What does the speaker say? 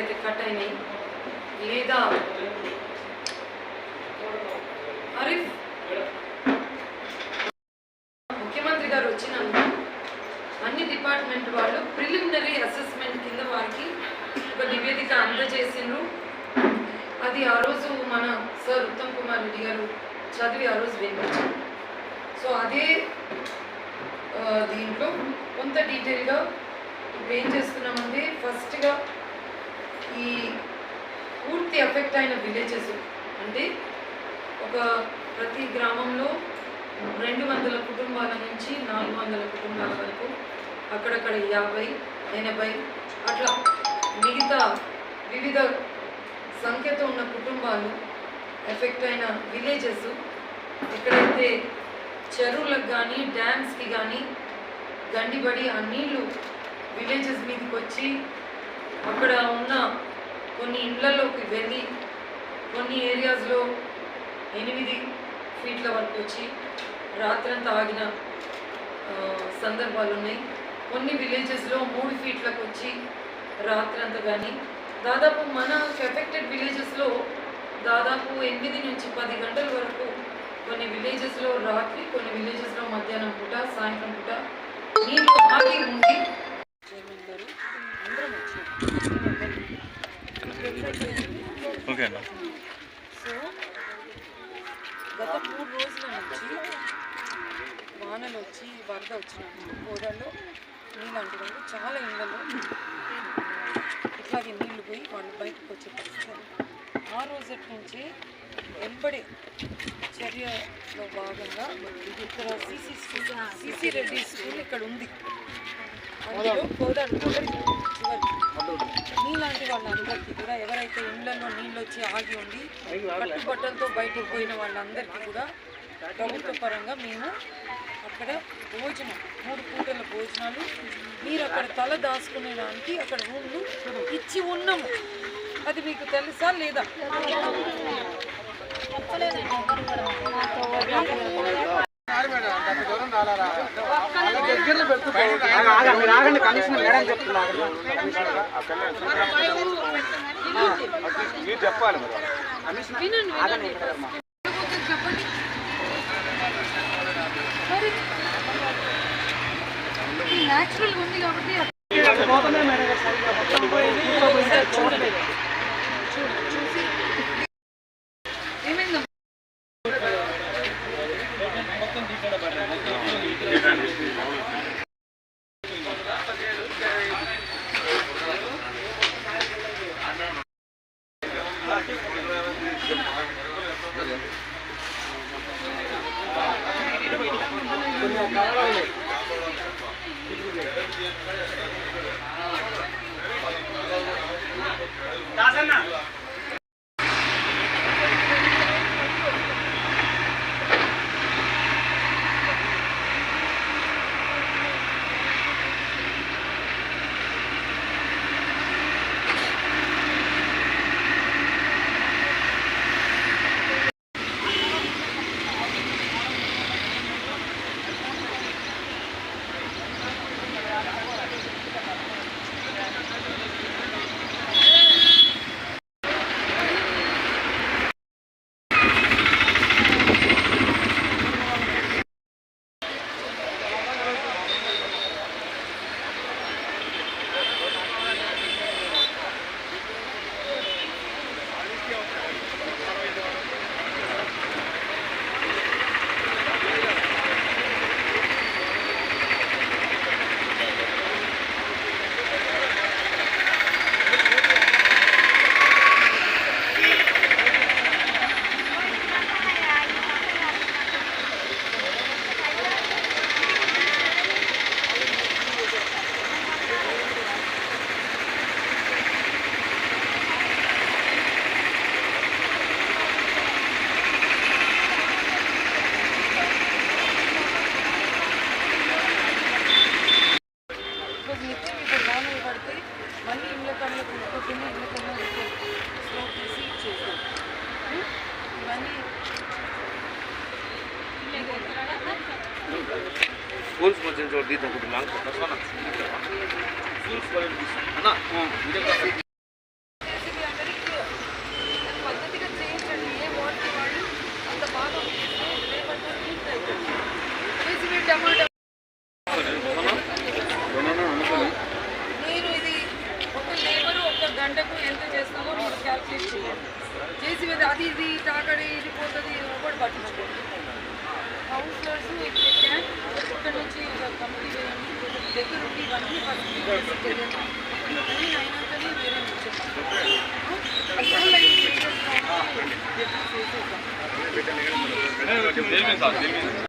ఎక్కడెక్కడైతే కట్ అయినాయి లేదా అరిఫ్. ముఖ్యమంత్రి గారు వచ్చినందుకు అన్ని డిపార్ట్మెంట్ వాళ్ళు ప్రిలిమినరీ అసెస్మెంట్ కింద వారికి ఒక నివేదిక అందజేసిండ్రు. అది ఆ రోజు మన సార్ ఉత్తమ్ కుమార్ రెడ్డి గారు చదివి ఆ రోజు వినిపించారు. సో అదే దీంట్లో కొంత డీటెయిల్గా ఇప్పుడు ఏం చేస్తున్నామంటే ఫస్ట్గా ఈ పూర్తి ఎఫెక్ట్ అయిన విలేజెస్ అంటే ఒక ప్రతి గ్రామంలో రెండు వందల కుటుంబాల నుంచి నాలుగు వందల కుటుంబాల వరకు అక్కడక్కడ యాభై ఎనభై అట్లా మిగతా వివిధ సంఖ్యతో ఉన్న కుటుంబాలు ఎఫెక్ట్ అయిన విలేజెస్ ఎక్కడైతే చెరువులకు కానీ డ్యామ్స్కి కానీ గండిబడి ఆ నీళ్ళు విలేజెస్ మీదకి వచ్చి అక్కడ ఉన్న కొన్ని ఇళ్ళలోకి వెళ్ళి కొన్ని ఏరియాస్లో ఎనిమిది ఫీట్ల వరకు వచ్చి రాత్రంతా ఆగిన సందర్భాలు ఉన్నాయి కొన్ని విలేజెస్లో మూడు ఫీట్లకు వచ్చి రాత్రంతా కానీ దాదాపు మన ఎఫెక్టెడ్ విలేజెస్లో దాదాపు ఎనిమిది నుంచి పది గంటల వరకు కొన్ని విలేజెస్లో రాత్రి కొన్ని విలేజెస్లో మధ్యాహ్నం పూట సాయంత్రం పూట నీళ్ళు ఆగి ఉండి చైర్మన్ గారు అందరం వచ్చాం ఓకే అన్న సో గత మూడు రోజుల నుంచి వానలు వచ్చి వరద వచ్చినప్పుడు కోడల్లో నీళ్ళు అంటున్నారు చాలా ఇళ్ళలో ఇట్లాగే నీళ్ళు పోయి వాళ్ళు బయటకు వచ్చే పరిస్థితి ఆ రోజు నుంచి వెంబడి చర్యలో భాగంగా ఇక్కడ సిసి సిసి రెడ్డి స్కూల్ ఇక్కడ ఉంది. కోదాడు నీలాంటి వాళ్ళందరికీ కూడా ఎవరైతే ఇళ్ళలో నీళ్ళు వచ్చి ఆగి ఉండి కట్టుబట్టలతో బయటకు పోయిన వాళ్ళందరికీ కూడా ప్రభుత్వ పరంగా మేము అక్కడ భోజనం మూడు పూటల భోజనాలు. మీరు అక్కడ తల దాచుకునేదానికి అక్కడ రూమ్లు ఇచ్చి ఉన్నాము. అది మీకు తెలుసా లేదా? ఆగండి కమిషనర్ మేడం చెప్తున్నారు మీరు చెప్పాలి న్యాచురల్ ఉంది కాబట్టి Thank you. వాటికి ఇప్పుడు వానలు పడితే మళ్ళీ ఇళ్ళ కళ్ళకు ముక్కకుండా ఇళ్ళ కన్నా స్లో తీసి చేస్తాం ఇవన్నీ స్కూల్స్ కొంచెం చూడండి అనుకుంటున్నాను అన్నా గంటకు ఎంత చేస్తామో మీరు క్యాల్కులేట్ చేయండి. చేసి మీద అది ఇది తాకడి ఇది పోతుంది ఇది ఒకటి పట్టించుకోండి. కౌన్సిలర్స్ ఇక్కడ నుంచి కమిటీ వేయండి దగ్గర ఉండి ఇవన్నీ ఫస్ట్ చేయండి అన్నీ అయినాకనే వేరే చేసేద్దాం